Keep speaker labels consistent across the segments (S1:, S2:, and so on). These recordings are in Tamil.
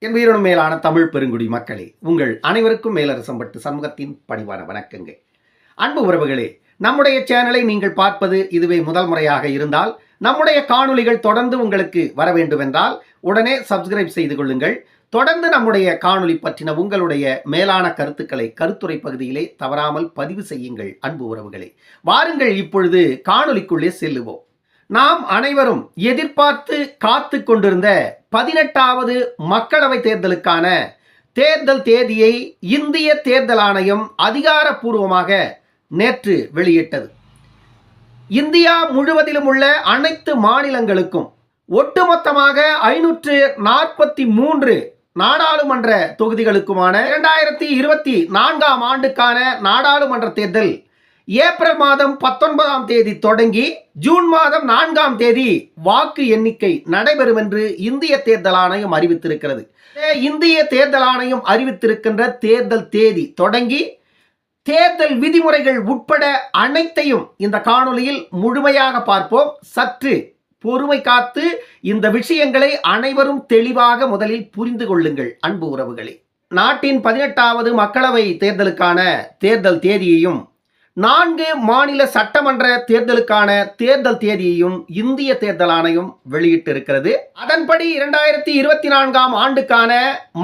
S1: என் உயிரினும் மேலான தமிழ் பெருங்குடி மக்களே உங்கள் அனைவருக்கும் மேலரசம்பட்டு சமூகத்தின் பணிவான வணக்கங்கள். அன்பு உறவுகளே நம்முடைய சேனலை நீங்கள் பார்ப்பது இதுவே முதல் முறையாக இருந்தால் நம்முடைய காணொளிகள் தொடர்ந்து உங்களுக்கு வர வேண்டுமென்றால் உடனே சப்ஸ்கிரைப் செய்து கொள்ளுங்கள். தொடர்ந்து நம்முடைய காணொளி பற்றின உங்களுடைய மேலான கருத்துக்களை கருத்துரை பகுதியிலே தவறாமல் பதிவு செய்யுங்கள் அன்பு உறவுகளே. வாருங்கள் இப்பொழுது காணொளிக்குள்ளே செல்லுவோம். நாம் அனைவரும் எதிர்பார்த்து காத்து கொண்டிருந்த பதினெட்டாவது மக்களவை தேர்தலுக்கான தேர்தல் தேதியை இந்திய தேர்தல் ஆணையம் அதிகாரப்பூர்வமாக நேற்று வெளியிட்டது. இந்தியா முழுவதிலும் உள்ள அனைத்து மாநிலங்களுக்கும் ஒட்டுமொத்தமாக ஐநூற்று நாற்பத்தி மூன்று நாடாளுமன்ற தொகுதிகளுக்குமான இரண்டாயிரத்தி இருபத்தி நான்காம் ஆண்டுக்கான நாடாளுமன்ற தேர்தல் ஏப்ரல் மாதம் பத்தொன்பதாம் தேதி தொடங்கி ஜூன் மாதம் நான்காம் தேதி வாக்கு எண்ணிக்கை நடைபெறும் என்று இந்திய தேர்தல் ஆணையம் அறிவித்திருக்கிறது. இந்திய தேர்தல் ஆணையம் அறிவித்திருக்கின்ற தேர்தல் தேதி தொடங்கி தேர்தல் விதிமுறைகள் உட்பட அனைத்தையும் இந்த காணொலியில் முழுமையாக பார்ப்போம். சற்று பொறுமை காத்து இந்த விஷயங்களை அனைவரும் தெளிவாக முதலில் புரிந்து கொள்ளுங்கள் அன்பு உறவுகளே. நாட்டின் பதினெட்டாவது மக்களவை தேர்தலுக்கான தேர்தல் தேதியையும் நான்கு மாநில சட்டமன்ற தேர்தலுக்கான தேர்தல் தேதியையும் இந்திய தேர்தல் ஆணையம் வெளியிட்டிருக்கிறது. அதன்படி இரண்டாயிரத்தி இருபத்தி நான்காம் ஆண்டுக்கான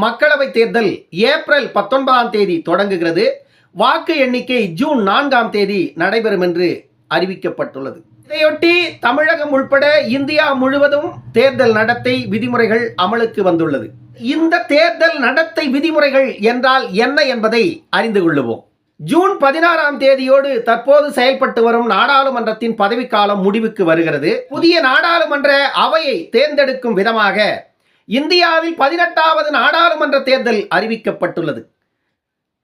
S1: மக்களவை தேர்தல் ஏப்ரல் பத்தொன்பதாம் தேதி தொடங்குகிறது. வாக்கு எண்ணிக்கை ஜூன் நான்காம் தேதி நடைபெறும் என்று அறிவிக்கப்பட்டுள்ளது. இதையொட்டி தமிழகம் உள்பட இந்தியா முழுவதும் தேர்தல் நடத்தை விதிமுறைகள் அமலுக்கு வந்துள்ளது. இந்த தேர்தல் நடத்தை விதிமுறைகள் என்றால் என்ன என்பதை அறிந்து கொள்ளுவோம். ஜூன் பதினாறாம் தேதியோடு தற்போது செயல்பட்டு வரும் நாடாளுமன்றத்தின் பதவிக்காலம் முடிவுக்கு வருகிறது. புதிய நாடாளுமன்ற அவையை தேர்ந்தெடுக்கும் விதமாக இந்தியாவில் பதினெட்டாவது நாடாளுமன்ற தேர்தல் அறிவிக்கப்பட்டுள்ளது.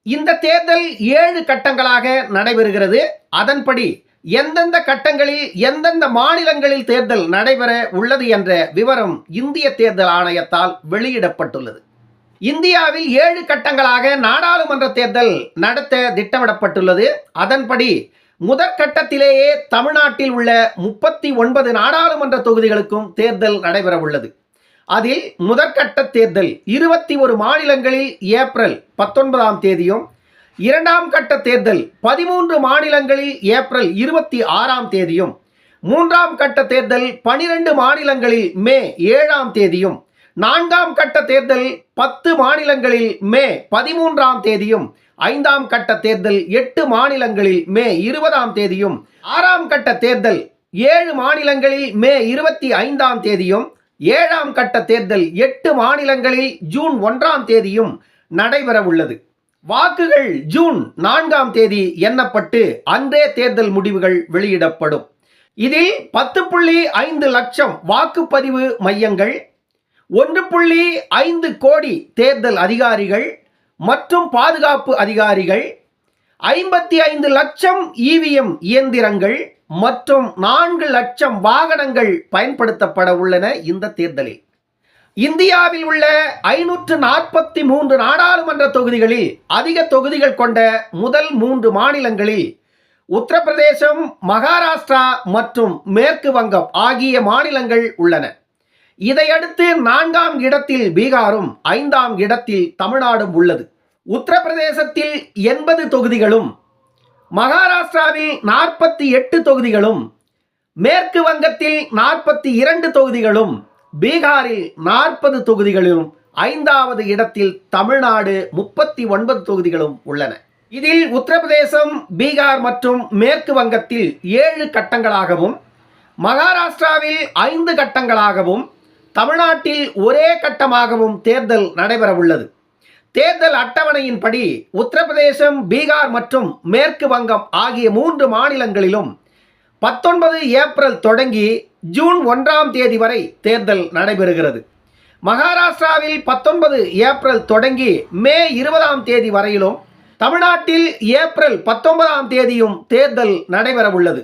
S1: இந்த தேர்தல் ஏழு கட்டங்களாக நடைபெறுகிறது. அதன்படி எந்தெந்த கட்டங்களில் எந்தெந்த மாநிலங்களில் தேர்தல் நடைபெற உள்ளது என்ற விவரம் இந்திய தேர்தல் ஆணையத்தால் வெளியிடப்பட்டுள்ளது. இந்தியாவில் ஏழு கட்டங்களாக நாடாளுமன்ற தேர்தல் நடத்த திட்டமிடப்பட்டுள்ளது. அதன்படி முதற்கட்டத்திலேயே தமிழ்நாட்டில் உள்ள முப்பத்தி ஒன்பது நாடாளுமன்ற தொகுதிகளுக்கும் தேர்தல் நடைபெற உள்ளது அதில் முதற்கட்ட தேர்தல் இருபத்தி ஒரு மாநிலங்களில் ஏப்ரல் பத்தொன்பதாம் தேதியும் இரண்டாம் கட்ட தேர்தல் பதிமூன்று மாநிலங்களில் ஏப்ரல் இருபத்தி ஆறாம் தேதியும் மூன்றாம் கட்ட தேர்தல் பனிரெண்டு மாநிலங்களில் மே ஏழாம் தேதியும் நான்காம் கட்ட தேர்தல் பத்து மாநிலங்களில் மே பதிமூன்றாம் தேதியும் ஐந்தாம் கட்ட தேர்தல் எட்டு மாநிலங்களில் மே இருபதாம் தேதியும் ஆறாம் கட்ட தேர்தல் ஏழு மாநிலங்களில் மே இருபத்தி ஐந்தாம் தேதியும் ஏழாம் கட்ட தேர்தல் எட்டு மாநிலங்களில் ஜூன் ஒன்றாம் தேதியும் நடைபெற உள்ளது வாக்குகள் ஜூன் நான்காம் தேதி எண்ணப்பட்டு அன்றே தேர்தல் முடிவுகள் வெளியிடப்படும். இதில் பத்து புள்ளி ஐந்து லட்சம் வாக்குப்பதிவு மையங்கள் ஒன்று புள்ளி ஐந்து கோடி தேர்தல் அதிகாரிகள் மற்றும் பாதுகாப்பு அதிகாரிகள் ஐம்பத்தி ஐந்து லட்சம் இவிஎம் இயந்திரங்கள் மற்றும் நான்கு லட்சம் வாகனங்கள் பயன்படுத்தப்பட உள்ளன இந்த தேர்தலில். இந்தியாவில் உள்ள ஐநூற்று நாற்பத்தி மூன்று நாடாளுமன்ற தொகுதிகளில் அதிக தொகுதிகள் கொண்ட முதல் மூன்று மாநிலங்களில் உத்தரப்பிரதேசம் மகாராஷ்டிரா மற்றும் மேற்கு வங்கம் ஆகிய மாநிலங்கள் உள்ளன. இதையடுத்து நான்காம் இடத்தில் பீகாரும் ஐந்தாம் இடத்தில் தமிழ்நாடும் உள்ளது. உத்தரப்பிரதேசத்தில் எண்பது தொகுதிகளும் மகாராஷ்டிராவில் நாற்பத்தி எட்டு தொகுதிகளும் மேற்கு வங்கத்தில் நாற்பத்தி இரண்டு தொகுதிகளும் பீகாரில் நாற்பது தொகுதிகளிலும் ஐந்தாவது இடத்தில் தமிழ்நாடு முப்பத்தி ஒன்பது தொகுதிகளும் உள்ளன. இதில் உத்தரப்பிரதேசம் பீகார் மற்றும் மேற்கு வங்கத்தில் ஏழு கட்டங்களாகவும் மகாராஷ்டிராவில் ஐந்து கட்டங்களாகவும் தமிழ்நாட்டில் ஒரே கட்டமாகவும் தேர்தல் நடைபெற உள்ளது தேர்தல் அட்டவணையின்படி உத்தரப்பிரதேசம் பீகார் மற்றும் மேற்கு வங்கம் ஆகிய மூன்று மாநிலங்களிலும் பத்தொன்பது ஏப்ரல் தொடங்கி ஜூன் ஒன்றாம் தேதி வரை தேர்தல் நடைபெறுகிறது. மகாராஷ்டிராவில் பத்தொன்பது ஏப்ரல் தொடங்கி மே இருபதாம் தேதி வரையிலும் தமிழ்நாட்டில் ஏப்ரல் பத்தொன்பதாம் தேதியும் தேர்தல் நடைபெற உள்ளது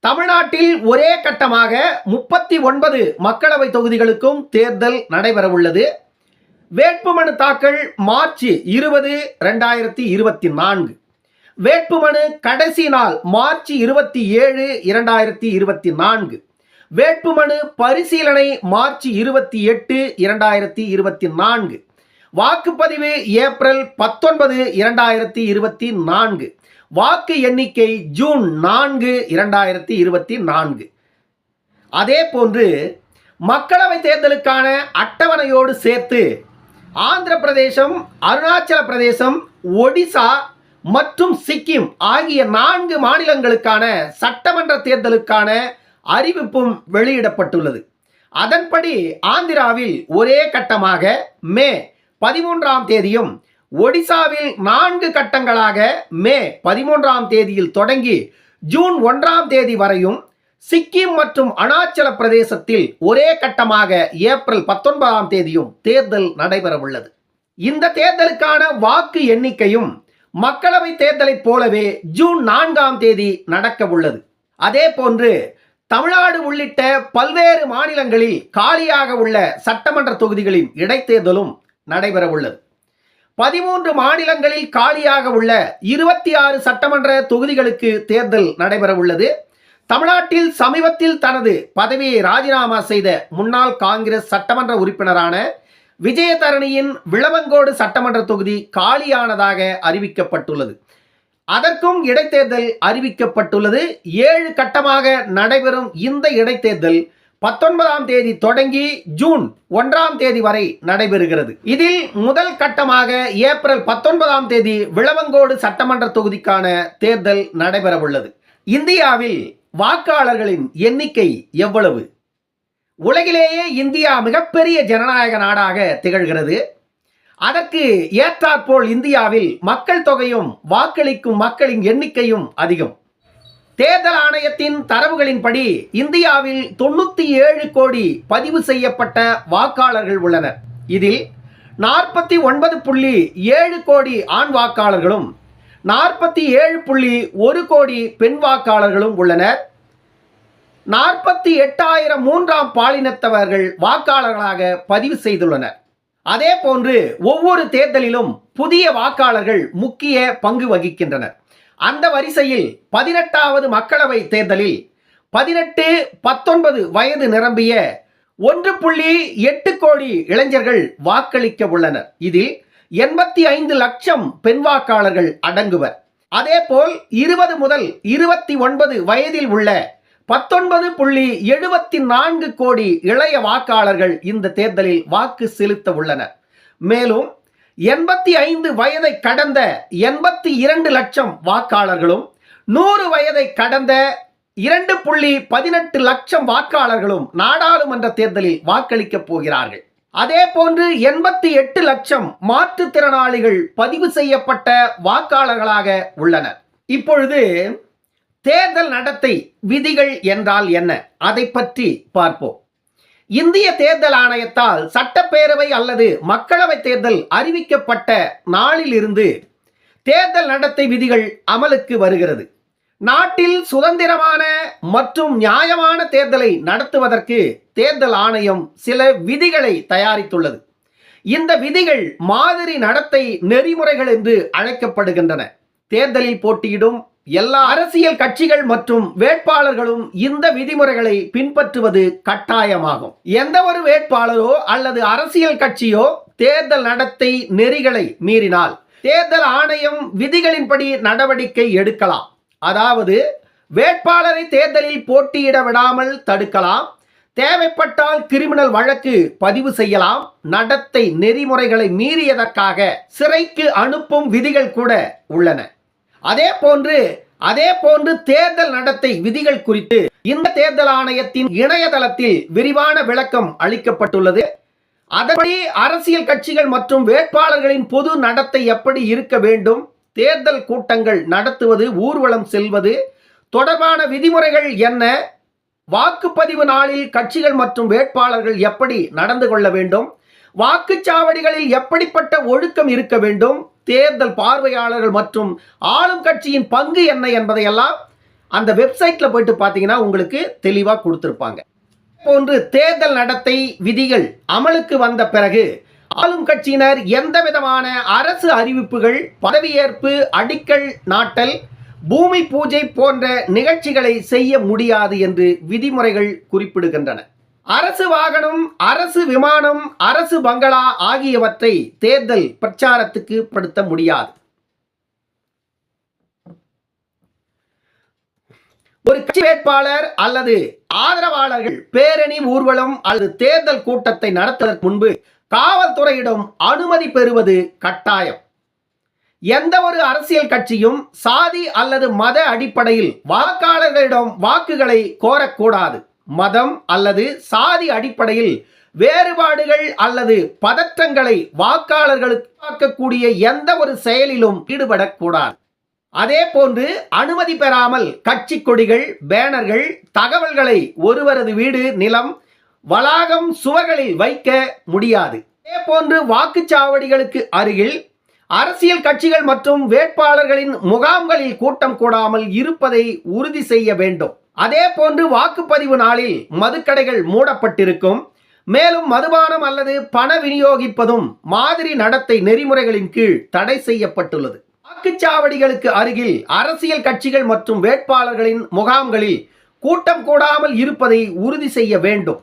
S1: தமிழ்நாட்டில் ஒரே கட்டமாக முப்பத்தி ஒன்பது மக்களவை தொகுதிகளுக்கும் தேர்தல் நடைபெறவுள்ளது. வேட்புமனு தாக்கல் மார்ச் இருபது ரெண்டாயிரத்தி இருபத்தி நான்கு. வேட்புமனு கடைசி நாள் மார்ச் இருபத்தி ஏழு இரண்டாயிரத்தி இருபத்தி நான்கு. வேட்புமனு பரிசீலனை மார்ச் இருபத்தி எட்டு இரண்டாயிரத்தி இருபத்தி நான்கு. வாக்குப்பதிவு ஏப்ரல் பத்தொன்பது இரண்டாயிரத்தி இருபத்தி நான்கு. வாக்கு எண்ணிக்கை ஜூன் நான்கு இரண்டாயிரத்தி இருபத்தி நான்கு. அதே போன்று மக்களவை தேர்தலுக்கான அட்டவணையோடு சேர்த்து ஆந்திர பிரதேசம் அருணாச்சல பிரதேசம் ஒடிசா மற்றும் சிக்கிம் ஆகிய நான்கு மாநிலங்களுக்கான சட்டமன்ற தேர்தலுக்கான அறிவிப்பும் வெளியிடப்பட்டுள்ளது. அதன்படி ஆந்திராவில் ஒரே கட்டமாக மே பதிமூன்றாம் தேதியும் ஒடிசாவில் நான்கு கட்டங்களாக மே பதிமூன்றாம் தேதியில் தொடங்கி ஜூன் ஒன்றாம் தேதி வரையும் சிக்கிம் மற்றும் அருணாச்சல பிரதேசத்தில் ஒரே கட்டமாக ஏப்ரல் பத்தொன்பதாம் தேதியும் தேர்தல் நடைபெறவுள்ளது. இந்த தேர்தலுக்கான வாக்கு எண்ணிக்கையும் மக்களவை தேர்தலைப் போலவே ஜூன் நான்காம் தேதி நடக்க உள்ளது அதே போன்று தமிழ்நாடு உள்ளிட்ட பல்வேறு மாநிலங்களில் காலியாக உள்ள சட்டமன்ற தொகுதிகளின் இடைத்தேர்தலும் நடைபெற உள்ளது பதிமூன்று மாநிலங்களில் காலியாக உள்ள இருபத்தி ஆறு சட்டமன்ற தொகுதிகளுக்கு தேர்தல் நடைபெற உள்ளது. தமிழ்நாட்டில் சமீபத்தில் தனது பதவியை ராஜினாமா செய்த முன்னாள் காங்கிரஸ் சட்டமன்ற உறுப்பினரான விஜயதரணியின் விளவங்கோடு சட்டமன்ற தொகுதி காலியானதாக அறிவிக்கப்பட்டுள்ளது. அதற்கும் இடைத்தேர்தல் அறிவிக்கப்பட்டுள்ளது. ஏழு கட்டமாக நடைபெறும் இந்த இடைத்தேர்தல் பத்தொன்பதாம் தேதி தொடங்கி ஜூன் ஒன்றாம் தேதி வரை நடைபெறுகிறது. இதில் முதல் கட்டமாக ஏப்ரல் பத்தொன்பதாம் தேதி விளவங்கோடு சட்டமன்ற தொகுதிக்கான தேர்தல் நடைபெறவுள்ளது. இந்தியாவில் வாக்காளர்களின் எண்ணிக்கை எவ்வளவு? உலகிலேயே இந்தியா மிகப்பெரிய ஜனநாயக நாடாக திகழ்கிறது. அதற்கு ஏற்றாற்போல் இந்தியாவில் மக்கள் தொகையும் வாக்களிக்கும் மக்களின் எண்ணிக்கையும் அதிகம். தேர்தல் ஆணையத்தின் தரவுகளின்படி இந்தியாவில் தொண்ணூற்றி ஏழு கோடி பதிவு செய்யப்பட்ட வாக்காளர்கள் உள்ளனர். இதில் நாற்பத்தி ஒன்பது புள்ளி ஏழு கோடி ஆண் வாக்காளர்களும் நாற்பத்தி ஏழு புள்ளி ஒரு கோடி பெண் வாக்காளர்களும் உள்ளனர். நாற்பத்தி எட்டாயிரம் மூன்றாம் பாலினத்தவர்கள் வாக்காளர்களாக பதிவு செய்துள்ளனர். அதே போன்று ஒவ்வொரு தேர்தலிலும் புதிய வாக்காளர்கள் முக்கிய பங்கு வகிக்கின்றனர். அந்த வரிசையில் பதினெட்டாவது மக்களவை தேர்தலில் பதினெட்டு பத்தொன்பது வயது நிரம்பிய ஒன்று புள்ளி எட்டு கோடி இளைஞர்கள் வாக்களிக்க உள்ளனர். இதில் எண்பத்தி ஐந்து லட்சம் பெண் வாக்காளர்கள் அடங்குவர். அதேபோல் இருபது முதல் இருபத்தி ஒன்பது வயதில் உள்ள பத்தொன்பது புள்ளி எழுபத்தி நான்கு கோடி இளைய வாக்காளர்கள் இந்த தேர்தலில் வாக்கு செலுத்த உள்ளனர். மேலும் எண்பத்தி ஐந்து வயதை கடந்த எண்பத்தி இரண்டு லட்சம் வாக்காளர்களும் நூறு வயதை கடந்த இரண்டு புள்ளி பதினெட்டு லட்சம் வாக்காளர்களும் நாடாளுமன்ற தேர்தலில் வாக்களிக்கப் போகிறார்கள். அதே போன்று எண்பத்தி எட்டு லட்சம் மாற்றுத்திறனாளிகள் பதிவு செய்யப்பட்ட வாக்காளர்களாக உள்ளனர். இப்பொழுது தேர்தல் நடத்தை விதிகள் என்றால் என்ன? அதை பற்றி பார்ப்போம். இந்திய தேர்தல் ஆணையத்தால் சட்டப்பேரவை அல்லது மக்களவை தேர்தல் அறிவிக்கப்பட்ட நாளிலிருந்து தேர்தல் நடத்தை விதிகள் அமலுக்கு வருகிறது. நாட்டில் சுதந்திரமான மற்றும் நியாயமான தேர்தலை நடத்துவதற்கு தேர்தல் ஆணையம் சில விதிகளை தயாரித்துள்ளது. இந்த விதிகள் மாதிரி நடத்தை நெறிமுறைகள் என்று அழைக்கப்படுகின்றன. தேர்தலில் போட்டியிடும் எல்லா அரசியல் கட்சிகள் மற்றும் வேட்பாளர்களும் இந்த விதிமுறைகளை பின்பற்றுவது கட்டாயமாகும். எந்த ஒரு வேட்பாளரோ அல்லது அரசியல் கட்சியோ தேர்தல் நடத்தை நெறிகளை மீறினால் தேர்தல் ஆணையம் விதிகளின்படி நடவடிக்கை எடுக்கலாம். அதாவது வேட்பாளரை தேர்தலில் போட்டியிட விடாமல் தடுக்கலாம். தேவைப்பட்டால் கிரிமினல் வழக்கு பதிவு செய்யலாம். நடத்தை நெறிமுறைகளை மீறியதற்காக சிறைக்கு அனுப்பும் விதிகள் கூட உள்ளன. அதே போன்று அதே போன்று தேர்தல் நடத்தை விதிகள் குறித்து இந்த தேர்தல் ஆணையத்தின் இணையதளத்தில் விரிவான விளக்கம் அளிக்கப்பட்டுள்ளது. அதன்படி அரசியல் கட்சிகள் மற்றும் வேட்பாளர்களின் பொது நடத்தை எப்படி இருக்க வேண்டும்? தேர்தல் கூட்டங்கள் நடத்துவது ஊர்வலம் செல்வது தொடர்பான விதிமுறைகள் என்ன? வாக்குப்பதிவு நாளில் கட்சிகள் மற்றும் வேட்பாளர்கள் எப்படி நடந்து கொள்ள வேண்டும்? வாக்குச்சாவடிகளில் எப்படிப்பட்ட ஒழுக்கம் இருக்க வேண்டும்? தேர்தல் பார்வையாளர்கள் மற்றும் ஆளும் கட்சியின் பங்கு என்ன என்பதையெல்லாம் அந்த வெப்சைட்டில் போயிட்டு பார்த்தீங்கன்னா உங்களுக்கு தெளிவாக கொடுத்துருப்பாங்க. போன்று தேர்தல் நடத்தை விதிகள் அமலுக்கு வந்த பிறகு ஆளும் கட்சியினர் எந்த விதமான அரசு அறிவிப்புகள் பதவியேற்பு அடிக்கல் நாட்டல் பூமி பூஜை போன்ற நிகழ்ச்சிகளை செய்ய முடியாது என்று விதிமுறைகள் குறிப்பிடுகின்றன. அரசு வாகனம் அரசு விமானம் அரசு பங்களா ஆகியவற்றை தேர்தல் பிரச்சாரத்துக்கு படுத்த முடியாது. ஒரு கட்சி வேட்பாளர் அல்லது ஆதரவாளர்கள் பேரணி ஊர்வலம் அல்லது தேர்தல் கூட்டத்தை நடத்துவதற்கு முன்பு காவல்துறையிடம் அனுமதி பெறுவது கட்டாயம். எந்த ஒரு அரசியல் கட்சியும் சாதி அல்லது மத அடிப்படையில் வாக்காளர்களிடம் வாக்குகளை கோரக்கூடாது. மதம் அல்லது சாதி அடிப்படையில் வேறுபாடுகள் அல்லது பதற்றங்களை வாக்காளர்களுக்கு உருவாக்கக்கூடிய எந்த ஒரு செயலிலும் ஈடுபடக்கூடாது. அதே போன்று அனுமதி பெறாமல் கட்சி கொடிகள் பேனர்கள் தகவல்களை ஒருவரது வீடு நிலம் வளாகம் சுவர்களில் வைக்க முடியாது. அதே போன்று வாக்குச்சாவடிகளுக்கு அருகில் அரசியல் கட்சிகள் மற்றும் வேட்பாளர்களின் முகாம்களில் கூட்டம் கூடாமல் இருப்பதை உறுதி செய்ய வேண்டும். அதே போன்று வாக்குப்பதிவு நாளில் மதுக்கடைகள் மூடப்பட்டிருக்கும். மேலும் மதுபானம் அல்லது பண விநியோகிப்பதும் மாதிரி நடத்தை நெறிமுறைகளின் கீழ் தடை செய்யப்பட்டுள்ளது. வாக்குச்சாவடிகளுக்கு அருகில் அரசியல் கட்சிகள் மற்றும் வேட்பாளர்களின் முகாம்களில் கூட்டம் கூடாமல் இருப்பதை உறுதி செய்ய வேண்டும்.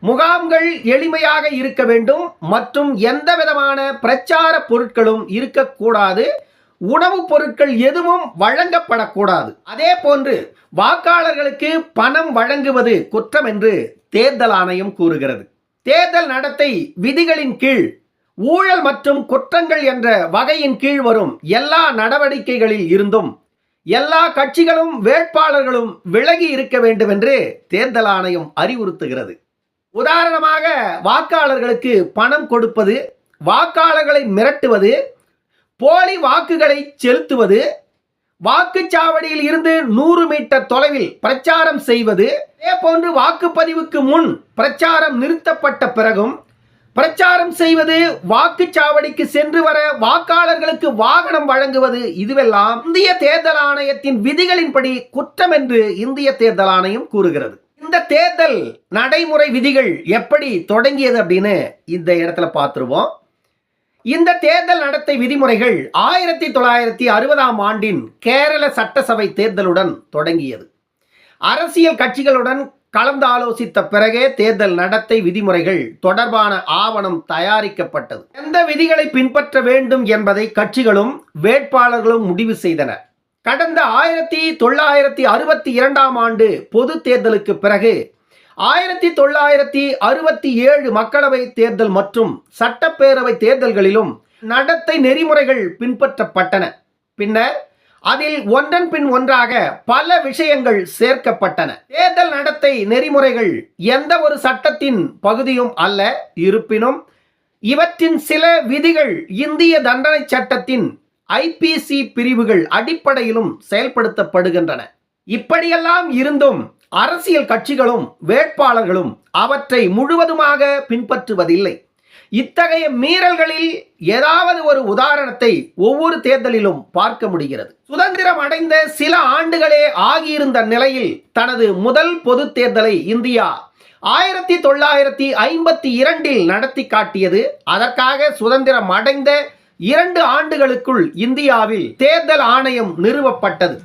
S1: முகாம்கள் எளிமையாக இருக்க வேண்டும். மற்றும் எந்த விதமான பிரச்சார பொருட்களும் இருக்கக்கூடாது. உணவுப் பொருட்கள் எதுவும் வழங்கப்படக்கூடாது. அதே போன்று வாக்காளர்களுக்கு பணம் வழங்குவது குற்றம் என்று தேர்தல் ஆணையம் கூறுகிறது. தேர்தல் நடத்தை விதிகளின் கீழ் ஊழல் மற்றும் குற்றங்கள் என்ற வகையின் கீழ் வரும் எல்லா நடவடிக்கைகளில் இருந்தும் எல்லா கட்சிகளும் வேட்பாளர்களும் விலகி இருக்க வேண்டும் என்று தேர்தல் ஆணையம் அறிவுறுத்துகிறது. உதாரணமாக வாக்காளர்களுக்கு பணம் கொடுப்பது வாக்காளர்களை மிரட்டுவது போலி வாக்குகளை செலுத்துவது வாக்குச்சாவடியில் இருந்து நூறு மீட்டர் தொலைவில் பிரச்சாரம் செய்வது இதே போன்று வாக்குப்பதிவுக்கு முன் பிரச்சாரம் நிறுத்தப்பட்ட பிறகும் பிரச்சாரம் செய்வது வாக்குச்சாவடிக்கு சென்று வர வாக்காளர்களுக்கு வாகனம் வழங்குவது இதுவெல்லாம் இந்திய தேர்தல் ஆணையத்தின் விதிகளின்படி குற்றம் என்று இந்திய தேர்தல் ஆணையம் கூறுகிறது. இந்த தேர்தல் நடைமுறை விதிகள் எப்படி தொடங்கியது அப்படின்னு இந்த இடத்துல பார்த்துருவோம். இந்த தேர்தல் நடத்தை விதிமுறைகள் ஆயிரத்தி தொள்ளாயிரத்தி அறுபதாம் ஆண்டின் கேரள சட்டசபை தேர்தலுடன் தொடங்கியது. அரசியல் கட்சிகளுடன் கலந்து ஆலோசித்த பிறகே தேர்தல் நடத்தை விதிமுறைகள் தொடர்பான ஆவணம் தயாரிக்கப்பட்டது. எந்த விதிகளை பின்பற்ற வேண்டும் என்பதை கட்சிகளும் வேட்பாளர்களும் முடிவு செய்தனர் கடந்த ஆயிரத்தி தொள்ளாயிரத்தி அறுபத்தி இரண்டாம் ஆண்டு பொது தேர்தலுக்கு பிறகு ஆயிரத்தி தொள்ளாயிரத்தி அறுபத்தி ஏழு மக்களவை தேர்தல் மற்றும் சட்டப்பேரவை தேர்தல்களிலும் நடத்தை நெறிமுறைகள் பின்பற்றப்பட்டன. பின்னர் அதில் ஒன்றன் பின் ஒன்றாக பல விஷயங்கள் சேர்க்கப்பட்டன. தேர்தல் நடத்தை நெறிமுறைகள் எந்த ஒரு சட்டத்தின் பகுதியும் அல்ல இருப்பினும் இவற்றின் சில விதிகள் இந்திய தண்டனை சட்டத்தின் ஐபிசி பிரிவுகள் அடிப்படையிலும் செயல்படுத்தப்படுகின்றன. இப்படியெல்லாம் இருந்தும் அரசியல் கட்சிகளும் வேட்பாளர்களும் அவற்றை முழுவதுமாக பின்பற்றுவதில்லை. இத்தகைய மீறல்களில் ஏதாவது ஒரு உதாரணத்தை ஒவ்வொரு தேர்தலிலும் பார்க்க முடிகிறது. சுதந்திரம் அடைந்த சில ஆண்டுகளே ஆகியிருந்த நிலையில் தனது முதல் பொது தேர்தலை இந்தியா ஆயிரத்தி தொள்ளாயிரத்தி ஐம்பத்தி இரண்டில் நடத்தி காட்டியது. அதற்காக சுதந்திரம் அடைந்த இரண்டு ஆண்டுகளுக்குள் இந்தியாவில் தேர்தல் ஆணையம் நிறுவப்பட்டது.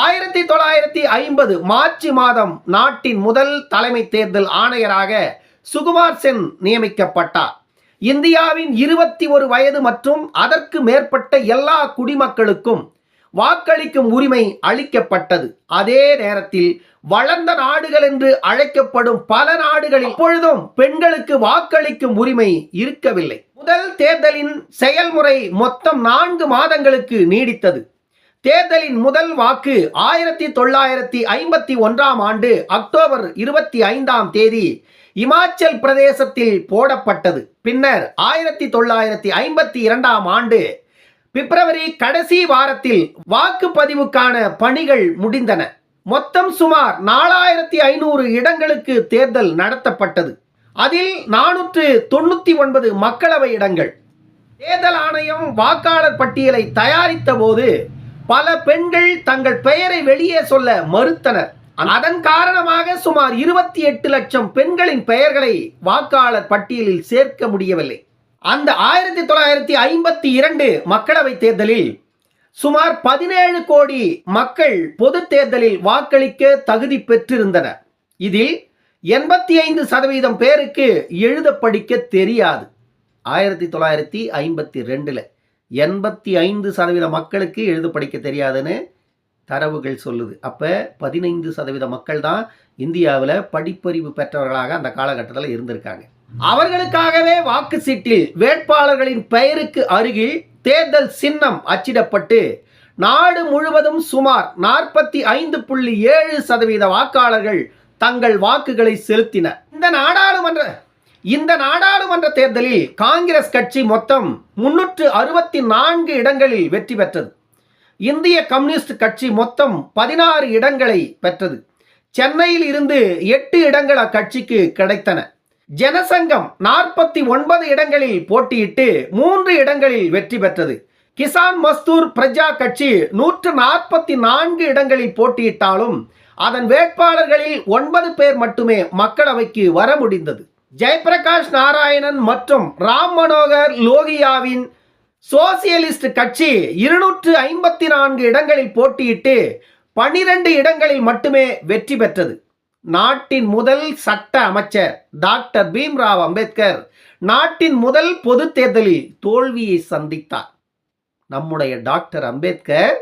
S1: ஆயிரத்தி தொள்ளாயிரத்தி ஐம்பது மார்ச் மாதம் நாட்டின் முதல் தலைமை தேர்தல் ஆணையராக சுகுமார் சென் நியமிக்கப்பட்டார். இந்தியாவின் இருபத்தி ஒரு வயது மற்றும் அதற்கு மேற்பட்ட எல்லா குடிமக்களுக்கும் வாக்களிக்கும் உரிமை அளிக்கப்பட்டது. அதே நேரத்தில் வளர்ந்த நாடுகள் என்று அழைக்கப்படும் பல நாடுகளில் இப்பொழுதும் பெண்களுக்கு வாக்களிக்கும் உரிமை இருக்கவில்லை. முதல் தேர்தலின் செயல்முறை மொத்தம் நான்கு மாதங்களுக்கு நீடித்தது. தேர்தலின் முதல் வாக்கு ஆயிரத்தி தொள்ளாயிரத்தி ஐம்பத்தி ஒன்றாம் ஆண்டு அக்டோபர் இருபத்தி ஐந்தாம் தேதி இமாச்சல் பிரதேசத்தில் போடப்பட்டது. பின்னர் ஆயிரத்தி தொள்ளாயிரத்தி ஐம்பத்தி இரண்டாம் ஆண்டு பிப்ரவரி கடைசி வாரத்தில் வாக்குப்பதிவுக்கான பணிகள் முடிந்தன. மொத்தம் சுமார் நாலாயிரத்தி ஐநூறு இடங்களுக்கு தேர்தல் நடத்தப்பட்டது. அதில் நானூற்று தொண்ணூற்றி ஒன்பது மக்களவை இடங்கள். தேர்தல் ஆணையம் வாக்காளர் பட்டியலை தயாரித்த போது பல பெண்கள் தங்கள் பெயரை வெளியே சொல்ல மறுத்தனர். அதன் காரணமாக சுமார் இருபத்தி எட்டு லட்சம் பெண்களின் பெயர்களை வாக்காளர் பட்டியலில் சேர்க்க முடியவில்லை. அந்த ஆயிரத்தி தொள்ளாயிரத்தி ஐம்பத்தி இரண்டு மக்களவை தேர்தலில் சுமார் பதினேழு கோடி மக்கள் பொது தேர்தலில் வாக்களிக்க தகுதி பெற்றிருந்தனர். இதில் எண்பத்தி ஐந்து சதவீதம் பேருக்கு எழுத படிக்க தெரியாது. ஆயிரத்தி தொள்ளாயிரத்தி ஐம்பத்தி ரெண்டில். எண்பத்தி ஐந்து சதவீத மக்களுக்கு எழுத படிக்க தெரியாதுன்னு தரவுகள் சொல்லுது. அப்போ பதினைந்து சதவீத மக்கள் தான் இந்தியாவில் படிப்பறிவு பெற்றவர்களாக அந்த காலகட்டத்தில் இருந்திருக்காங்க. அவர்களுக்காகவே வாக்கு சீட்டில் வேட்பாளர்களின் பெயருக்கு அருகில் தேர்தல் சின்னம் அச்சிடப்பட்டு நாடு முழுவதும் சுமார் நாற்பத்தி ஐந்து புள்ளி ஏழு சதவீத வாக்காளர்கள் தங்கள் வாக்குகளை செலுத்தினர். இந்த நாடாளுமன்ற இந்த நாடாளுமன்ற தேர்தலில் காங்கிரஸ் கட்சி மொத்தம் முன்னூற்று அறுபத்தி நான்கு இடங்களில் வெற்றி பெற்றது. இந்திய கம்யூனிஸ்ட் கட்சி மொத்தம் பதினாறு இடங்களை பெற்றது. சென்னையில் இருந்து எட்டு இடங்கள் அக்கட்சிக்கு கிடைத்தன. ஜனசங்கம் நாற்பத்தி ஒன்பது இடங்களில் போட்டியிட்டு மூன்று இடங்களில் வெற்றி பெற்றது. கிசான் மஸ்தூர் பிரஜா கட்சி நூற்று நாற்பத்தி நான்கு இடங்களில் போட்டியிட்டாலும் அதன் வேட்பாளர்களில் ஒன்பது பேர் மட்டுமே மக்களவைக்கு வர முடிந்தது. ஜெயபிரகாஷ் நாராயணன் மற்றும் ராம் மனோகர் லோகியாவின் சோசியலிஸ்ட் கட்சி இருநூற்று ஐம்பத்தி நான்கு இடங்களில் போட்டியிட்டு பனிரெண்டு இடங்களில் மட்டுமே வெற்றி பெற்றது. நாட்டின் முதல் சட்ட அமைச்சர் டாக்டர் பீம்ராவ் அம்பேத்கர் நாட்டின் முதல் பொது தேர்தலில் தோல்வியை சந்தித்தார். நம்முடைய டாக்டர் அம்பேத்கர்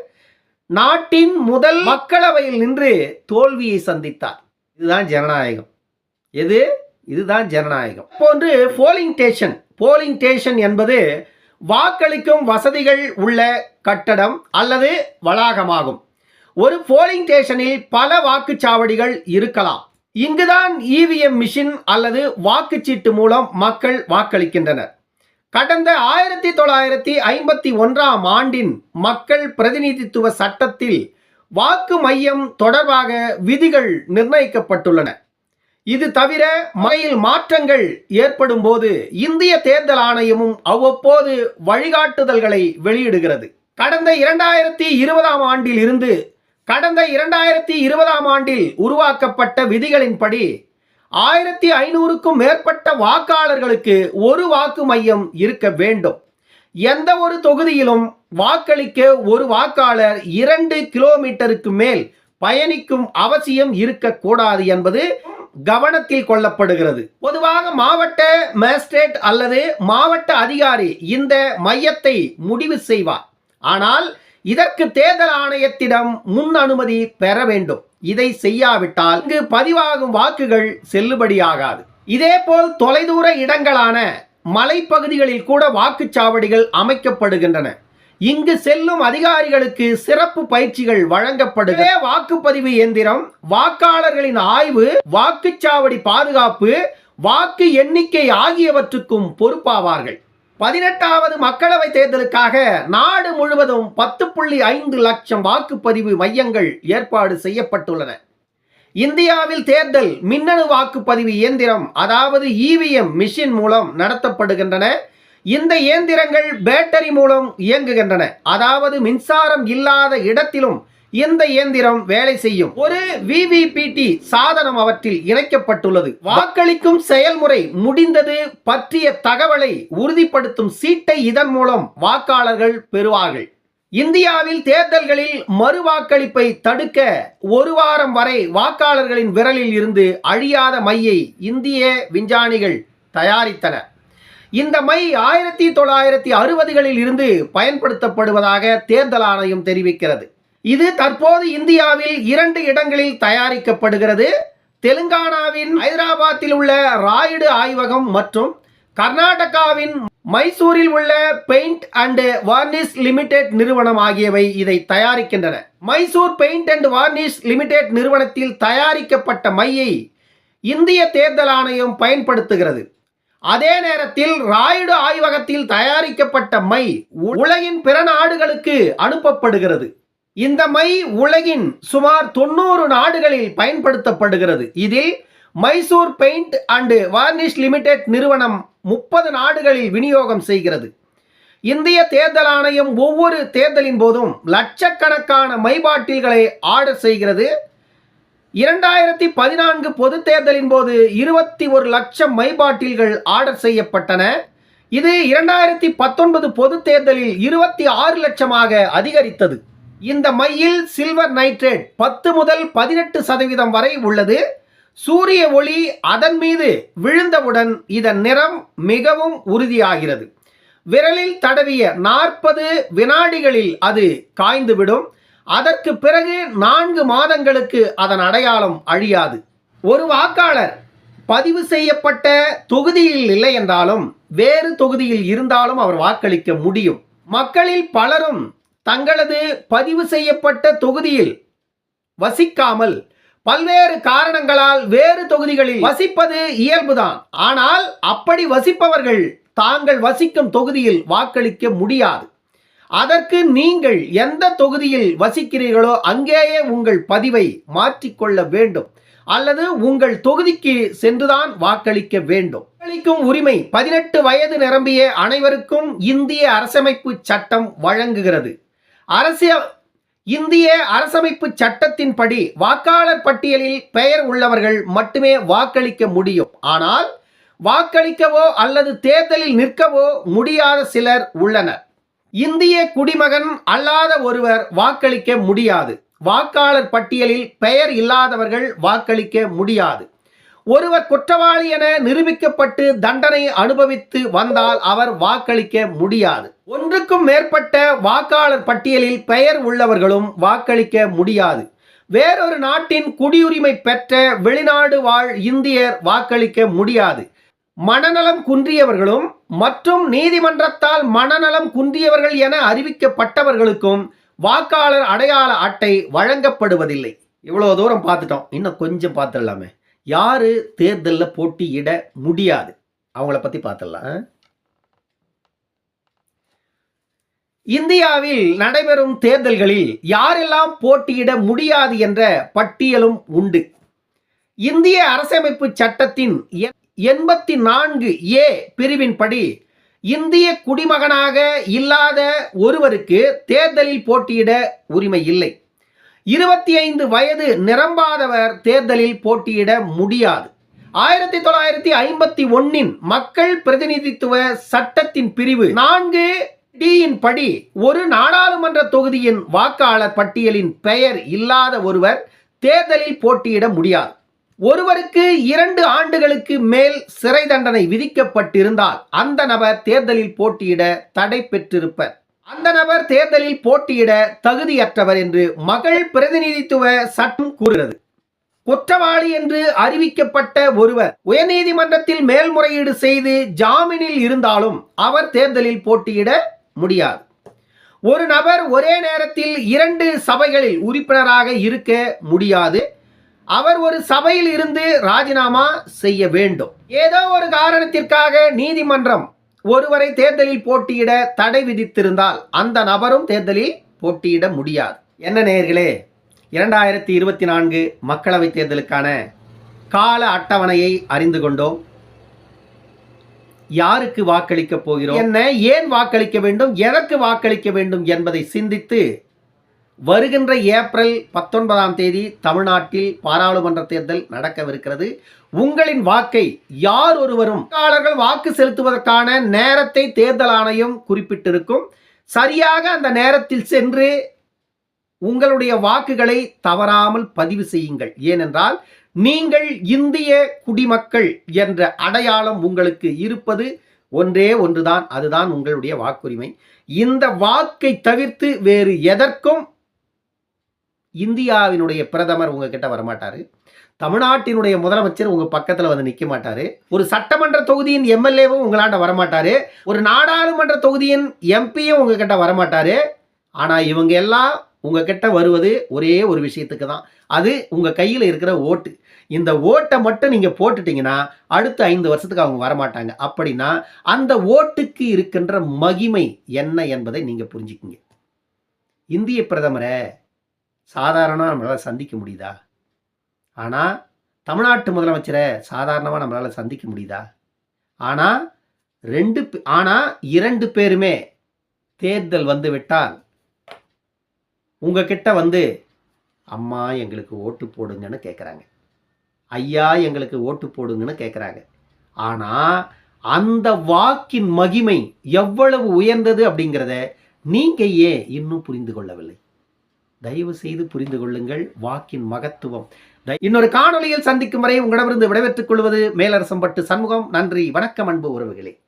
S1: நாட்டின் முதல் மக்களவையில் நின்று தோல்வியை சந்தித்தார். இதுதான் ஜனநாயகம். எது? இதுதான் ஜனநாயகம். போன்று போலிங் ஸ்டேஷன் போலிங் ஸ்டேஷன் என்பது வாக்களிக்கும் வசதிகள் உள்ள கட்டடம் அல்லது வளாகமாகும். ஒரு போலிங் ஸ்டேஷனில் பல வாக்குச்சாவடிகள் இருக்கலாம். இங்குதான் இவிஎம் மிஷின் அல்லது வாக்குச்சீட்டு மூலம் மக்கள் வாக்களிக்கின்றனர். கடந்த ஆயிரத்தி தொள்ளாயிரத்தி ஐம்பத்தி ஒன்றாம் ஆண்டின் மக்கள் பிரதிநிதித்துவ சட்டத்தில் வாக்கு மையம் தொடர்பாக விதிகள் நிர்ணயிக்கப்பட்டுள்ளன. இது தவிர முறையில் மாற்றங்கள் ஏற்படும் போது இந்திய தேர்தல் ஆணையமும் அவ்வப்போது வழிகாட்டுதல்களை வெளியிடுகிறது. கடந்த இரண்டாயிரத்தி இருபதாம் ஆண்டில் இருந்து கடந்த இரண்டாயிரத்தி இருபதாம் ஆண்டில் உருவாக்கப்பட்ட விதிகளின்படி ஆயிரத்தி ஐநூறுக்கும் மேற்பட்ட வாக்காளர்களுக்கு ஒரு வாக்கு மையம் இருக்க வேண்டும். எந்த ஒரு தொகுதியிலும் வாக்களிக்க ஒரு வாக்காளர் இரண்டு கிலோமீட்டருக்கு மேல் பயணிக்கும் அவசியம் இருக்கக்கூடாது என்பது கவனத்தில் கொள்ளப்படுகிறது. பொதுவாக மாவட்ட மேஸ்ட்ரேட் அல்லது மாவட்ட அதிகாரி இந்த மையத்தை முடிவு செய்வார். ஆனால் இதற்கு தேர்தல் ஆணையத்திடம் முன் அனுமதி பெற வேண்டும். இதை செய்யாவிட்டால் இங்கு பதிவாகும் வாக்குகள் செல்லுபடியாகாது. இதேபோல் தொலைதூர இடங்களான மலைப்பகுதிகளில் கூட வாக்குச்சாவடிகள் அமைக்கப்படுகின்றன. இங்கு செல்லும் அதிகாரிகளுக்கு சிறப்பு பயிற்சிகள் வழங்கப்படுகிற வாக்குப்பதிவு இயந்திரம் வாக்காளர்களின் ஆய்வு வாக்குச்சாவடி பாதுகாப்பு வாக்கு எண்ணிக்கை ஆகியவற்றுக்கும் பொறுப்பாவார்கள். பதினெட்டாவது மக்களவை தேர்தலுக்காக நாடு முழுவதும் பத்து புள்ளி ஐந்து லட்சம் வாக்குப்பதிவு மையங்கள் ஏற்பாடு செய்யப்பட்டுள்ளன. இந்தியாவில் தேர்தல் மின்னணு வாக்குப்பதிவு இயந்திரம் அதாவது இவிஎம் மிஷின் மூலம் நடத்தப்படுகின்றன. இந்த இயந்திரங்கள் பேட்டரி மூலம் இயங்குகின்றன. அதாவது மின்சாரம் இல்லாத இடத்திலும் இந்த இயந்திரம் வேலை செய்யும். ஒரு விவிபிடி சாதனம் அவற்றில் இணைக்கப்பட்டுள்ளது. வாக்களிக்கும் செயல்முறை முடிந்தது பற்றிய தகவலை உறுதிப்படுத்தும் சீட்டை இதன் மூலம் வாக்காளர்கள் பெறுவார்கள். இந்தியாவில் தேர்தல்களில் மறு வாக்களிப்பை தடுக்க ஒரு வாரம் வரை வாக்காளர்களின் விரலில் இருந்து அழியாத மையை இந்திய விஞ்ஞானிகள் தயாரித்தனர். இந்த மை ஆயிரத்தி தொள்ளாயிரத்தி அறுபதுகளில் இருந்து பயன்படுத்தப்படுவதாக தேர்தல் ஆணையம் தெரிவிக்கிறது. இது தற்போது இந்தியாவில் இரண்டு இடங்களில் தயாரிக்கப்படுகிறது. தெலுங்கானாவின் ஹைதராபாத்தில் உள்ள ராயுடு ஆய்வகம் மற்றும் கர்நாடகாவின் மைசூரில் உள்ள பெயிண்ட் அண்ட் வார்னிஷ் லிமிடெட் நிறுவனம் ஆகியவை இதை தயாரிக்கின்றன. Mysore paint and varnish limited நிறுவனத்தில் தயாரிக்கப்பட்ட மையை இந்திய தேர்தல் ஆணையம் பயன்படுத்துகிறது. அதே நேரத்தில் ராயுடு ஆய்வகத்தில் தயாரிக்கப்பட்ட மை உலகின் பிற நாடுகளுக்கு அனுப்பப்படுகிறது. இந்த மை உலகின் சுமார் தொண்ணூறு நாடுகளில் பயன்படுத்தப்படுகிறது. இதில் Mysore paint and varnish limited நிறுவனம் முப்பது நாடுகளில் விநியோகம் செய்கிறது. இந்திய தேர்தல் ஆணையம் ஒவ்வொரு தேர்தலின் போதும் லட்சக்கணக்கான மை பாட்டில்களை ஆர்டர் செய்கிறது. இரண்டாயிரத்தி பதினான்கு பொது தேர்தலின் போது இருபத்தி ஒரு லட்சம் மை பாட்டில்கள் ஆர்டர் செய்யப்பட்டன. இது இரண்டாயிரத்தி பத்தொன்பது பொது தேர்தலில் இருபத்தி ஆறு லட்சமாக அதிகரித்தது. இந்த மையில் சில்வர் நைட்ரேட் பத்து முதல் பதினெட்டு சதவீதம் வரை உள்ளது. சூரிய ஒளி அதன் மீது விழுந்தவுடன் இதன் நிறம் மிகவும் உறுதியாகிறது. விரலில் தடவிய நாற்பது வினாடிகளில் அது காய்ந்துவிடும். அதற்கு பிறகு நான்கு மாதங்களுக்கு அதன் அடையாளம் அழியாது. ஒரு வாக்காளர் பதிவு செய்யப்பட்ட தொகுதியில் இல்லை என்றாலும் வேறு தொகுதியில் இருந்தாலும் அவர் வாக்களிக்க முடியும். மக்களில் பலரும் தங்களது பதிவு செய்யப்பட்ட தொகுதியில் வசிக்காமல் பல்வேறு காரணங்களால் வேறு தொகுதிகளில் வசிப்பது இயல்புதான். ஆனால் அப்படி வசிப்பவர்கள் தாங்கள் வசிக்கும் தொகுதியில் வாக்களிக்க முடியாது. அதற்கு நீங்கள் எந்த தொகுதியில் வசிக்கிறீர்களோ அங்கேயே உங்கள் பதிவை மாற்றிக்கொள்ள வேண்டும். அல்லது உங்கள் தொகுதிக்கு சென்றுதான் வாக்களிக்க வேண்டும். வாக்களிக்கும் உரிமை பதினெட்டு வயது நிரம்பிய அனைவருக்கும் இந்திய அரசமைப்பு சட்டம் வழங்குகிறது. அரசியல் இந்திய அரசமைப்பு சட்டத்தின்படி வாக்காளர் பட்டியலில் பெயர் உள்ளவர்கள் மட்டுமே வாக்களிக்க முடியும். ஆனால் வாக்களிக்கவோ அல்லது தேர்தலில் நிற்கவோ முடியாத சிலர் உள்ளனர். இந்திய குடிமகன் அல்லாத ஒருவர் வாக்களிக்க முடியாது. வாக்காளர் பட்டியலில் பெயர் இல்லாதவர்கள் வாக்களிக்க முடியாது. ஒருவர் குற்றவாளி என நிரூபிக்கப்பட்டு தண்டனை அனுபவித்து வந்தால் அவர் வாக்களிக்க முடியாது. ஒன்றுக்கும் மேற்பட்ட வாக்காளர் பட்டியலில் பெயர் உள்ளவர்களும் வாக்களிக்க முடியாது. வேறொரு நாட்டின் குடியுரிமை பெற்ற வெளிநாடு வாழ் இந்தியர் வாக்களிக்க முடியாது. மனநலம் குன்றியவர்களும் மற்றும் நீதிமன்றத்தால் மனநலம் குன்றியவர்கள் என அறிவிக்கப்பட்டவர்களுக்கும் வாக்காளர் அடையாள அட்டை வழங்கப்படுவதில்லை. இவ்வளோ தூரம் பார்த்துட்டோம். இன்னும் கொஞ்சம் பார்த்துடலாமே. யாரு தேர்தலில் போட்டியிட முடியாது? அவங்கள பற்றி பார்த்துடலாம். இந்தியாவில் நடைபெறும் தேர்தல்களில் யாரெல்லாம் போட்டியிட முடியாது என்ற பட்டியலும் உண்டு. இந்திய அரசமைப்பு சட்டத்தின் எண்பத்தி நான்கு ஏ பிரிவின்படி இந்திய குடிமகனாக இல்லாத ஒருவருக்கு தேர்தலில் போட்டியிட உரிமை இல்லை. இருபத்தி ஐந்து வயது நிரம்பாதவர் தேர்தலில் போட்டியிட முடியாது. ஆயிரத்தி தொள்ளாயிரத்தி ஐம்பத்தி ஒன்னின் மக்கள் பிரதிநிதித்துவ சட்டத்தின் பிரிவு நான்கு டியின் படி ஒரு நாடாளுமன்ற தொகுதியின் வாக்காளர் பட்டியலின் பெயர் இல்லாத ஒருவர் தேர்தலில் போட்டியிட முடியாது. ஒருவருக்கு இரண்டு ஆண்டுகளுக்கு மேல் சிறை தண்டனை விதிக்கப்பட்டிருந்தால் அந்த நபர் தேர்தலில் போட்டியிட தடை பெற்றிருப்பர். அந்த நபர் தேர்தலில் போட்டியிட தகுதியற்றவர் என்று மகள் பிரதிநிதித்துவ சட்டம் கூறுகிறது. குற்றவாளி என்று அறிவிக்கப்பட்ட ஒருவர் உயர்நீதிமன்றத்தில் மேல்முறையீடு செய்து ஜாமீனில் இருந்தாலும் அவர் தேர்தலில் போட்டியிட முடியாது. ஒரு நபர் ஒரே நேரத்தில் இரண்டு சபைகளில் உறுப்பினராக இருக்க முடியாது. அவர் ஒரு சபையில் இருந்து ராஜினாமா செய்ய வேண்டும். ஏதோ ஒரு காரணத்திற்காக நீதிமன்றம் ஒருவரை தேர்தலில் போட்டியிட தடை விதித்திருந்தால் அந்த நபரும் தேர்தலில் போட்டியிட முடியாது. என்ன நேயர்களே இரண்டாயிரத்தி இருபத்தி நான்கு மக்களவைத் தேர்தலுக்கான கால அட்டவணையை அறிந்து கொண்டோம். யாருக்கு வாக்களிக்க போகிறோம்? என்ன ஏன் வாக்களிக்க வேண்டும்? எதற்கு வாக்களிக்க வேண்டும் என்பதை சிந்தித்து வருகின்ற ஏப்ரல் பத்தொன்பதாம் தேதி தமிழ்நாட்டில் பாராளுமன்ற தேர்தல் நடக்கவிருக்கிறது. உங்களின் வாக்கை யார் ஒருவரும் வாக்காளர்கள் வாக்கு செலுத்துவதற்கான நேரத்தை தேர்தல் ஆணையம் குறிப்பிட்டிருக்கும். சரியாக அந்த நேரத்தில் சென்று உங்களுடைய வாக்குகளை தவறாமல் பதிவு செய்யுங்கள். ஏனென்றால் நீங்கள் இந்திய குடிமக்கள் என்ற அடையாளம் உங்களுக்கு இருப்பது ஒன்றே ஒன்றுதான். அதுதான் உங்களுடைய வாக்குரிமை. இந்த வாக்கை தவிர்த்து வேறு எதற்கும் இந்தியாவினுடைய பிரதமர் உங்ககிட்ட வரமாட்டார். தமிழ்நாட்டினுடைய முதலமைச்சர் உங்கள் பக்கத்தில் வந்து நிற்க மாட்டார். ஒரு சட்டமன்ற தொகுதியின் எம்எல்ஏவும் உங்களாண்ட வரமாட்டார். ஒரு நாடாளுமன்ற தொகுதியின் எம்பியும் உங்ககிட்ட வரமாட்டார். ஆனால் இவங்க எல்லாம் உங்ககிட்ட வருவது ஒரே ஒரு விஷயத்துக்கு தான். அது உங்கள் கையில் இருக்கிற ஓட்டு. இந்த ஓட்டை மட்டும் நீங்கள் போட்டுட்டிங்கன்னா அடுத்த ஐந்து வருஷத்துக்கு அவங்க வரமாட்டாங்க. அப்படின்னா அந்த ஓட்டுக்கு இருக்கின்ற மகிமை என்ன என்பதை நீங்கள் புரிஞ்சுக்குங்க. இந்திய பிரதமரை சாதாரணமாக நம்மளால் சந்திக்க முடியுதா? ஆனால் தமிழ்நாட்டு முதலமைச்சரை சாதாரணமாக நம்மளால் சந்திக்க முடியுதா? ஆனால் ரெண்டு ஆனால் இரண்டு பேருமே தேர்தல் வந்து விட்டால் உங்ககிட்ட வந்து அம்மா எங்களுக்கு ஓட்டு போடுங்கன்னு கேட்குறாங்க ஐயா எங்களுக்கு ஓட்டு போடுங்கன்னு கேட்குறாங்க ஆனால் அந்த வாக்கின் மகிமை எவ்வளவு உயர்ந்தது அப்படிங்கிறத நீங்கள் ஏன் இன்னும் புரிந்து கொள்ளவில்லை? தயவு செய்து புரிந்து கொள்ளுங்கள். வாக்கின் மகத்துவம். இன்னொரு காணொலியில் சந்திக்கும் வரை உங்களிடமிருந்து விடைபெற்றுக் கொள்வது மேலரசம்பட்டு சண்முகம். நன்றி. வணக்கம். அன்பு உறவுகளே.